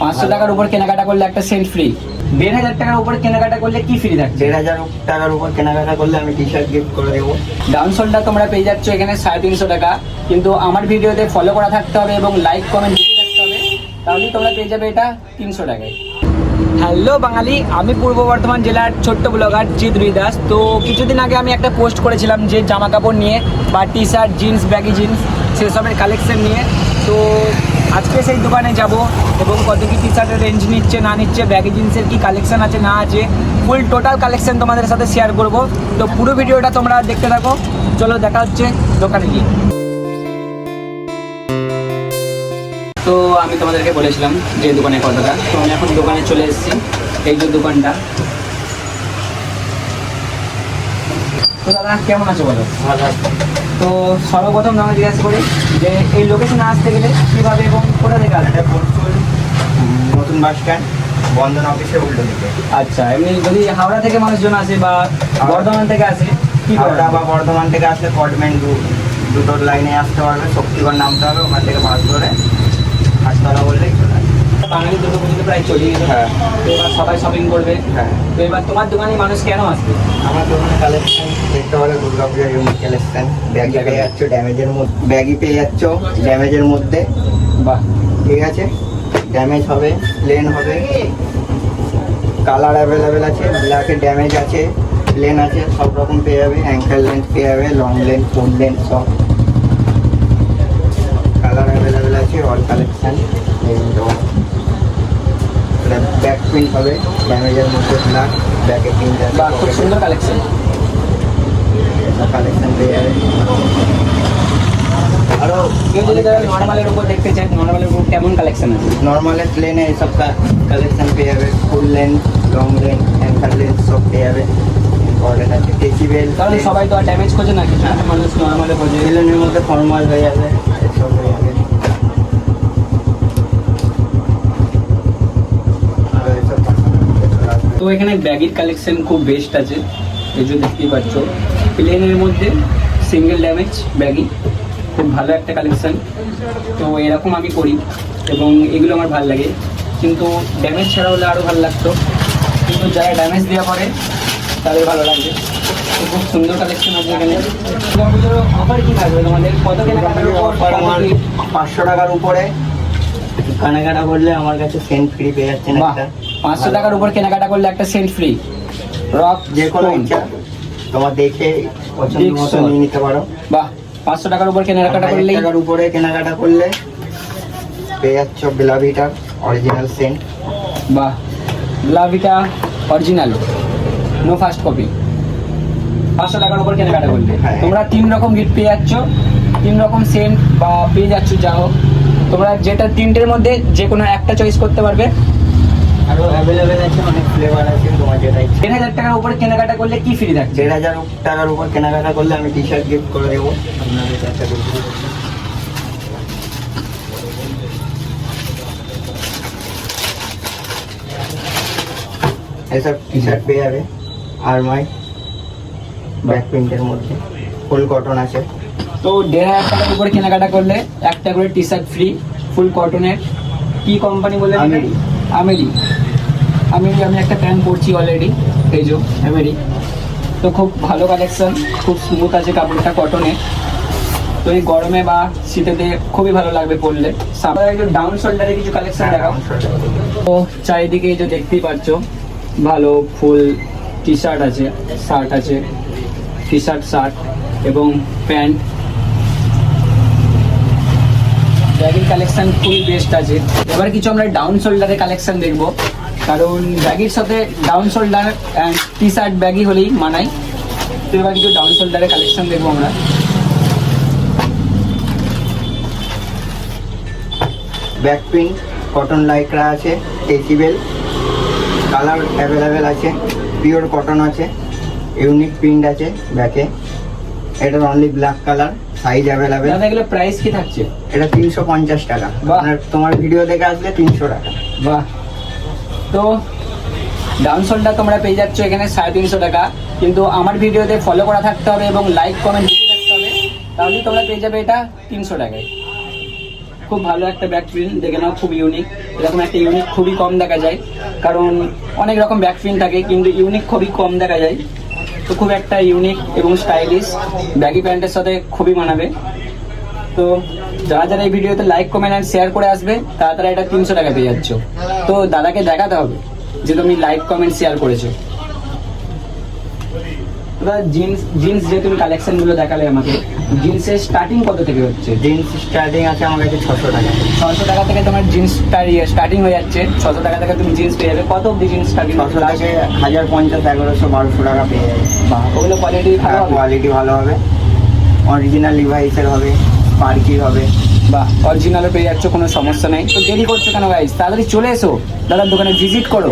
পাঁচশো টাকার উপর কেনাকাটা করলে একটা সেন্ট ফ্রি দেড় হাজার টাকার উপর কেনাকাটা করলে কি ফ্রি থাকছে? দেড় হাজার টাকার উপর কেনাকাটা করলে আমি টি শার্ট গিফট করে দেবো। ডাউন সোলটা তোমরা পেয়ে যাচ্ছ এখানে সাড়ে তিনশো টাকা। কিন্তু আমার ভিডিওতে ফলো করা থাকতে হবে এবং লাইক কমেন্ট দিতে থাকতে হবে। তাহলেই তোমরা পেয়ে যাবে এটা তিনশো টাকায়। হ্যালো বাঙালি আমি পূর্ব বর্ধমান জেলার ছোট্ট ব্লগার জিৎ দাস তো কিছুদিন আগে আমি একটা পোস্ট করেছিলাম যে জামা কাপড় নিয়ে বা T shirt jeans baggy jeans সেসবের কালেকশন নিয়ে। তো আজকে সেই দোকানে যাব এবং কত কি টি শার্টের রেঞ্জ নিচ্ছে, না নিচ্ছে ব্যাগে জিন্সের কি কালেকশান আছে, না আছে ফুল টোটাল কালেকশন তোমাদের সাথে শেয়ার করব। তো পুরো ভিডিওটা তোমরা দেখতে থাকো। চলো দেখা হচ্ছে দোকানে গিয়ে। তো আমি তোমাদেরকে বলেছিলাম যে দোকানে কত টাকা তো আমি এখন দোকানে চলে এসেছি। এই যে দোকানটা। তো দাদা, কেমন আছো বলো? তো সর্বপ্রথম আমি জিজ্ঞাসা করি যে এই লোকেশনে আসতে গেলে কীভাবে এবং কোথা থেকে আসবে? নতুন বাস স্ট্যান্ড বন্ধন অফিসের উল্টো দিকে। আচ্ছা এমনি যদি হাওড়া থেকে মানুষজন আসে বা বর্ধমান থেকে আসে কি করে? হাওড়া বা বর্ধমান থেকে আসলে কটম্যান দুটোর লাইনে আসতে পারবে শক্তিগড় নামতে হবে ওখান থেকে বাস ধরে হাসতলা বললেই বাঙালি দুর্গা পুজোতে প্রায় চলে গেছে হ্যাঁ। তো এবার সবাই শপিং করবে। হ্যাঁ। তো এবার তোমার দোকানে মানুষ কেন আসবে? আমার দোকানে কালেকশন দেখতে পারো দুর্গা পূজার ইউনিক কালেকশন ব্যাগি পেয়ে যাচ্ছ ড্যামেজের মধ্যে। ব্যাগি পেয়ে যাচ্ছ ড্যামেজের মধ্যে। বাহ। ঠিক আছে? ড্যামেজ হবে প্লেন হবে। কালার অ্যাভেলেবেল আছে ব্ল্যাকে ড্যামেজ আছে প্লেন আছে সব রকম পেয়ে যাবে। অ্যাঙ্কেল লেন্থ পেয়ে যাবে লং লেন্থ ফুল লেন্থ সব। কালার অ্যাভেলেবেল আছে অল কালেকশন ব্যাক প্রিন্ট হবে ড্যামেজের মধ্যে ব্ল্যাক ব্যাকে প্রিন্ট আছে খুব সুন্দর কালেকশন কালেকশন পেয়ে যাবে। আরও কেউ যদি তারা নর্মালের উপর দেখতে চায় নর্মালের উপর কেমন কালেকশন আছে? নর্মালের প্লেনে এইসব কালেকশন পেয়ে যাবে full length long length ankle length সব পেয়ে যাবে। ইম্পর্টেন্ট আছে ডেসিবেল কারণ সবাই তো আর ড্যামেজ খোঁজে না কিছু কিছু মানুষ নর্মালে খোঁজে। প্লেনের মধ্যে ফর্মাল হয়ে যাবে এসব হয়ে যাবে আরও এসব তো এখানে ব্যাগের কালেকশন খুব বেস্ট আছে এই যে দেখতেই পাচ্ছ। প্লেনের মধ্যে সিঙ্গেল ড্যামেজ ব্যাগি খুব ভালো একটা কালেকশান তো এরকম আমি করি এবং এগুলো আমার ভালো লাগে। কিন্তু ড্যামেজ ছাড়া হলে আরও ভালো লাগতো। কিন্তু যারা ড্যামেজ দেওয়া পরে তাদের ভালো লাগবে। খুব সুন্দর কালেকশন আছে এখানে। অফার কি থাকবে তোমাদের? কত অফার আমার পাঁচশো টাকার উপরে। কেনাকাটা করলে আমার কাছে সেন্ট ফ্রি পেয়ে যাচ্ছেন বাহ। একটা। পাঁচশো টাকার উপর কেনাকাটা করলে একটা সেন্ট ফ্রি রক যে কোনো। ইচ্ছা তোমার দেখে পছন্দ মতো নিয়ে নিতে পারো। বাহ পাঁচশো টাকার উপর কেনাকাটা করলে টাকার উপরে কেনাকাটা করলে পেয়ে যাচ্ছ বেলাভিটার অরিজিনাল সেন্ট বাহ লাভিটা অরিজিনাল নো ফার্স্ট কপি পাঁচশো টাকার উপর কেনাকাটা করলে। হ্যাঁ। তোমরা তিন রকম গিফট পেয়ে যাচ্ছ। তিন রকম সেন্ট বা পেয়ে যাচ্ছ যা হোক। তোমরা যেটা তিনটের মধ্যে যে কোনো একটা চয়েস করতে পারবে। আরও অ্যাভেলেবেল আছে অনেক ফ্লেভার আছে তোমার যেটা ইচ্ছে। দেড় হাজার টাকার উপরে কেনাকাটা করলে কি ফ্রি থাকছে? দেড় হাজার টাকার উপর কেনাকাটা করলে আমি টি শার্ট গিফট করে দেবো। আপনাদের এসব টি শার্ট পেয়ে যাবে। আর মাই ব্যাক প্রিন্টের মধ্যে। ফুল কটন আছে। তো দেড় হাজার টাকার উপরে কেনাকাটা করলে একটা করে টি শার্ট ফ্রি ফুল কটনের কি কোম্পানি বলে আমেরি। আমেরি আমেরি আমি একটা প্যান্ট পরছি অলরেডি এই যে আমেরি তো খুব ভালো কালেকশন খুব স্মুথ আছে কাপড়টা কটনের তো এই গরমে বা শীতেতে খুবই ভালো লাগবে পরলে। সামনে একটু ডাউন শোল্ডারে কিছু কালেকশন দেখাও। তো চারিদিকে এই যে দেখতেই পাচ্ছ ভালো ফুল টি শার্ট আছে শার্ট আছে টি শার্ট শার্ট এবং প্যান্ট। ব্যাগির কালেকশন খুবই বেস্ট আছে। এবার কিছু আমরা ডাউন শোল্ডারের কালেকশন দেখব। কারণ ব্যাগির সাথে down shoulder and T shirt ব্যাগই হলেই মানায়। তো এবার কিছু ডাউন শোল্ডারের কালেকশন দেখব আমরা। ব্যাক প্রিন্ট কটন লাইকরা আছে টেসিবেল কালার অ্যাভেলেবেল আছে পিওর কটন আছে ইউনিক প্রিন্ট আছে ব্যাকে এটার only black colour size available দাদা এগুলো প্রাইস কি থাকছে? এটা তিনশো পঞ্চাশ টাকা। তোমার ভিডিও দেখে আসলে তিনশো টাকা। বাহ। তো ডাউন শোল্ডার তোমরা পেয়ে যাচ্ছ এখানে সাড়ে তিনশো টাকা। কিন্তু আমার ভিডিওতে ফলো করা থাকতে হবে এবং লাইক কমেন্ট দিতে থাকতে হবে। তাহলেই তোমরা পেয়ে যাবে এটা তিনশো টাকায়। খুব ভালো একটা ব্যাক প্রিন্ট দেখে নাও, খুব ইউনিক এরকম একটা ইউনিক খুবই কম দেখা যায়। কারণ অনেক রকম ব্যাক প্রিন্ট থাকে, কিন্তু ইউনিক খুবই কম দেখা যায়। তো খুব একটা ইউনিক এবং স্টাইলিশ ব্যাগি প্যান্টের সাথে খুবই মানাবে। তো যারা যারা এই ভিডিওতে লাইক কমেন্ট অ্যান্ড শেয়ার করে আসবে তারা তারা এটা তিনশো টাকা পেয়ে যাচ্ছ। তো দাদাকে দেখাতে হবে যে তুমি লাইক কমেন্ট শেয়ার করেছ। এবার জিন্স জিন্স যে তুমি কালেকশনগুলো দেখালে আমাকে জিন্সের স্টার্টিং কত থেকে হচ্ছে? জিন্স স্টার্টিং আছে আমার কাছে ছশো টাকা। ছশো টাকা থেকে তোমার জিন্স স্টার্টিং হয়ে যাচ্ছে। ছশো টাকা থেকে তুমি জিন্স পেয়ে যাবে। কত অব্দি জিন্স স্টার্টিং ছশো থেকে হাজার পঞ্চাশ এগারোশো বারোশো টাকা পেয়ে যাবে। ওগুলো কোয়ালিটি ভালো কোয়ালিটি ভালো হবে। অরিজিনাল লিভাইসের হবে। পার্কির হবে? বা অরিজিনালও পেয়ে যাচ্ছ, কোনো সমস্যা নেই। তো দেরি করছ কেন গাইজ তাড়াতাড়ি চলে এসো। দাদার দোকানে ভিজিট করো।